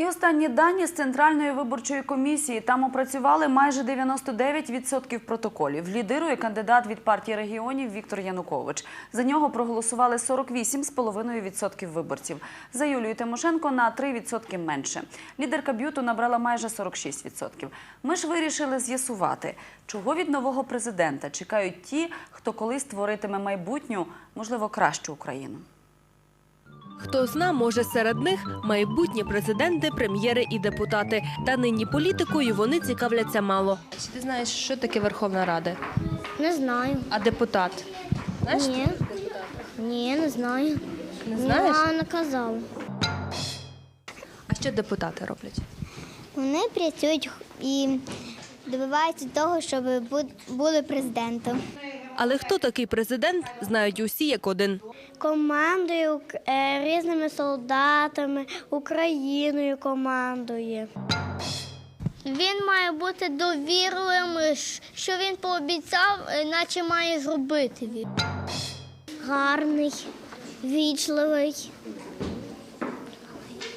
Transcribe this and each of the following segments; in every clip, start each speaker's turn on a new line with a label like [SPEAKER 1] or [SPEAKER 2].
[SPEAKER 1] І останні дані з Центральної виборчої комісії. Там опрацювали майже 99% протоколів. Лідирує кандидат від партії регіонів Віктор Янукович. За нього проголосували 48,5% виборців. За Юлію Тимошенко на 3% менше. Лідерка б'юту набрала майже 46%. Ми ж вирішили з'ясувати, чого від нового президента чекають ті, хто колись творитиме майбутню, можливо, кращу Україну.
[SPEAKER 2] Хто зна, може серед них майбутні президенти, прем'єри і депутати. Та нині політикою вони цікавляться мало. Чи ти знаєш, що таке Верховна Рада?
[SPEAKER 3] Не знаю.
[SPEAKER 2] А депутат? Знаєш?
[SPEAKER 3] Ні. Ні, не знаю.
[SPEAKER 2] Не знаєш?
[SPEAKER 3] Мама не казала.
[SPEAKER 2] А що депутати роблять?
[SPEAKER 3] Вони працюють і добиваються того, щоб були президентом.
[SPEAKER 2] Але хто такий президент, знають усі як один.
[SPEAKER 3] Командою е, різними солдатами, Україною командує. Він має бути довірливим, що він пообіцяв, е, наче має зробити він. Гарний, вічливий,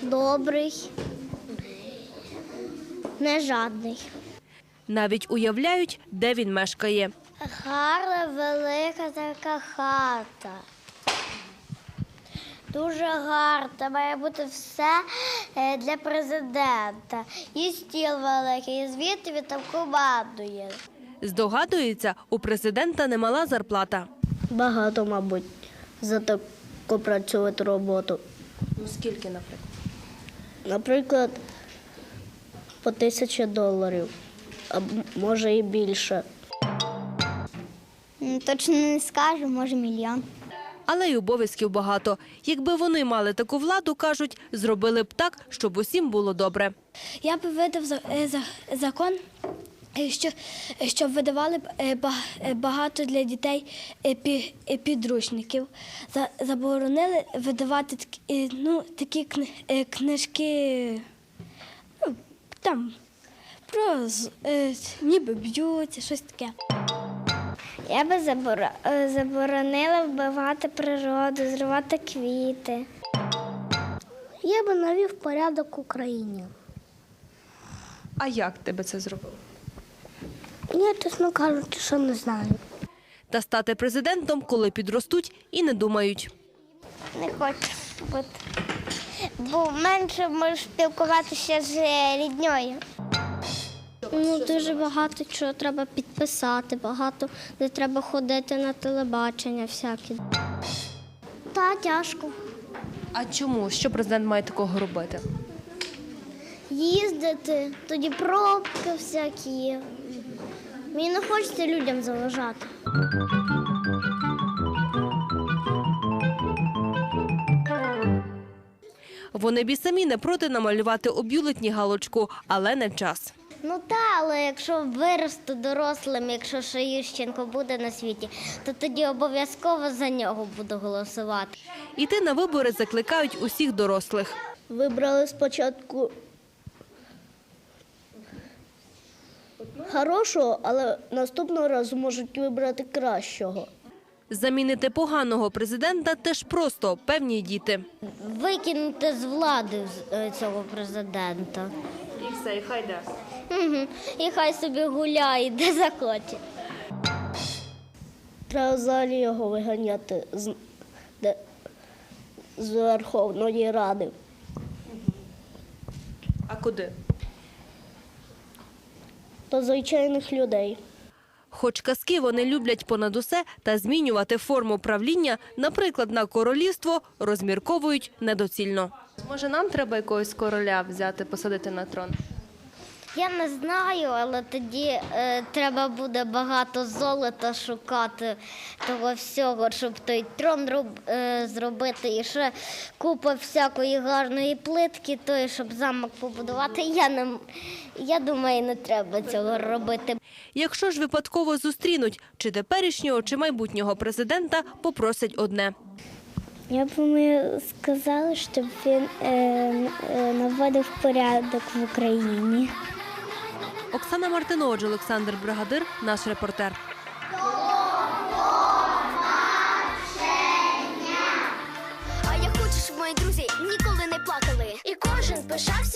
[SPEAKER 3] добрий, не жадний.
[SPEAKER 2] Навіть уявляють, де він мешкає.
[SPEAKER 3] Гарна велика така хата. Дуже гарна, має бути все е, для президента. І стіл великий, і звідти він там командує.
[SPEAKER 2] Здогадується, у президента немала зарплата.
[SPEAKER 3] Багато, мабуть, за таку працювати роботу.
[SPEAKER 2] Ну скільки, наприклад?
[SPEAKER 3] Наприклад, по тисячі доларів, а може і більше. Точно не скажу, може мільйон.
[SPEAKER 2] Але й обов'язків багато. Якби вони мали таку владу, кажуть, зробили б так, щоб усім було добре.
[SPEAKER 4] Я б видав е, за- закон, е, що, щоб видавали б е, ба- багато для дітей пі- підручників. Заборонили видавати такі, ну, такі книжки ну, там, про ніби б'ються, щось таке.
[SPEAKER 3] Я би е, заборонила вбивати природу, зривати квіти. Я би навів порядок в Україні.
[SPEAKER 2] А як тебе це зробили?
[SPEAKER 3] Я, чесно кажучи, що не знаю.
[SPEAKER 2] Та стати президентом, коли підростуть, і не думають.
[SPEAKER 3] Не хочу бути. Бо менше можу спілкуватися з е, рідньою. Ну, дуже багато чого треба підписати, багато де треба ходити на телебачення всякі. Та тяжко.
[SPEAKER 2] А чому? Що президент має такого робити?
[SPEAKER 3] Їздити, тоді пробки всякі. Мені не хочеться людям заважати.
[SPEAKER 2] Вони б і самі не проти намалювати у бюлетні галочку, але не час.
[SPEAKER 3] Ну так, але якщо виросту дорослим, якщо ще Ющенко буде на світі, то тоді обов'язково за нього буду голосувати.
[SPEAKER 2] Іти на вибори закликають усіх дорослих.
[SPEAKER 3] Вибрали спочатку хорошого, але наступного разу можуть вибрати кращого.
[SPEAKER 2] Замінити поганого президента теж просто певні діти.
[SPEAKER 3] Викинути з влади е, цього президента.
[SPEAKER 2] І все, і хай де.
[SPEAKER 3] Угу. І хай собі гуляє, де захоче. Треба взагалі його виганяти з, де, з Верховної Ради.
[SPEAKER 2] А куди?
[SPEAKER 3] До звичайних людей.
[SPEAKER 2] Хоч казки вони люблять понад усе та змінювати форму правління, наприклад, на королівство, розмірковують недоцільно. Може, нам треба якогось короля взяти, посадити на трон?
[SPEAKER 3] Я не знаю, але тоді е, треба буде багато золота шукати того всього, щоб той трон роб, е, зробити. І ще купа всякої гарної плитки, тої, щоб замок побудувати. Я не я думаю, не треба цього робити.
[SPEAKER 2] Якщо ж випадково зустрінуть чи теперішнього, чи майбутнього президента, попросять одне.
[SPEAKER 3] Я б йому сказала, щоб він е, наводив порядок в Україні.
[SPEAKER 2] Оксана Мартинович, Олександр Бригадир, наш репортер.
[SPEAKER 5] А я хочу, щоб мої друзі ніколи не плакали. І кожен пишався